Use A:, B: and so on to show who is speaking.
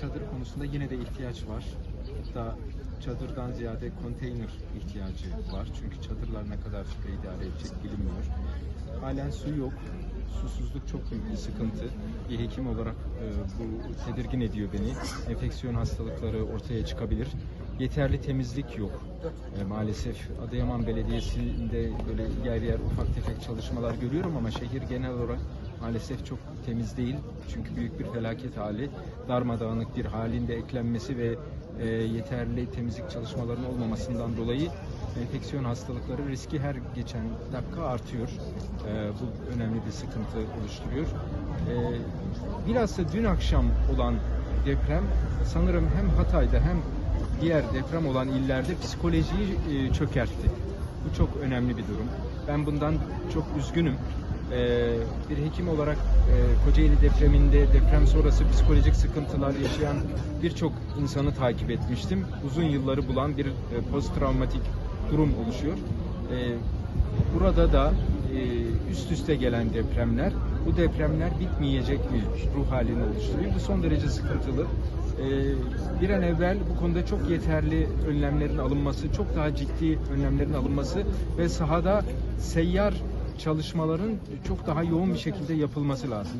A: çadır konusunda yine de ihtiyaç var. Hatta çadırdan ziyade konteyner ihtiyacı var. Çünkü çadırlar ne kadar süre idare edecek bilinmiyor. Halen su yok. Susuzluk çok büyük bir sıkıntı. Bir hekim olarak e, bu tedirgin ediyor beni. Enfeksiyon hastalıkları ortaya çıkabilir. Yeterli temizlik yok. E, maalesef Adıyaman Belediyesi'nde böyle yer yer ufak tefek çalışmalar görüyorum ama şehir genel olarak maalesef çok temiz değil. Çünkü büyük bir felaket hali, darmadağınık bir halinde eklenmesi ve e, yeterli temizlik çalışmalarının olmamasından dolayı enfeksiyon hastalıkları riski her geçen dakika artıyor. E, bu önemli bir sıkıntı oluşturuyor. E, bilhassa dün akşam olan deprem sanırım hem Hatay'da hem diğer deprem olan illerde psikolojiyi e, çökertti. Bu çok önemli bir durum. Ben bundan çok üzgünüm. Ee, bir hekim olarak e, Kocaeli depreminde deprem sonrası psikolojik sıkıntılar yaşayan birçok insanı takip etmiştim. Uzun yılları bulan bir e, posttravmatik durum oluşuyor. Ee, burada da e, üst üste gelen depremler, bu depremler bitmeyecek bir ruh halini oluşturuyor. Bu son derece sıkıntılı. Ee, bir an evvel bu konuda çok yeterli önlemlerin alınması, çok daha ciddi önlemlerin alınması ve sahada seyyar çalışmaların çok daha yoğun bir şekilde yapılması lazım.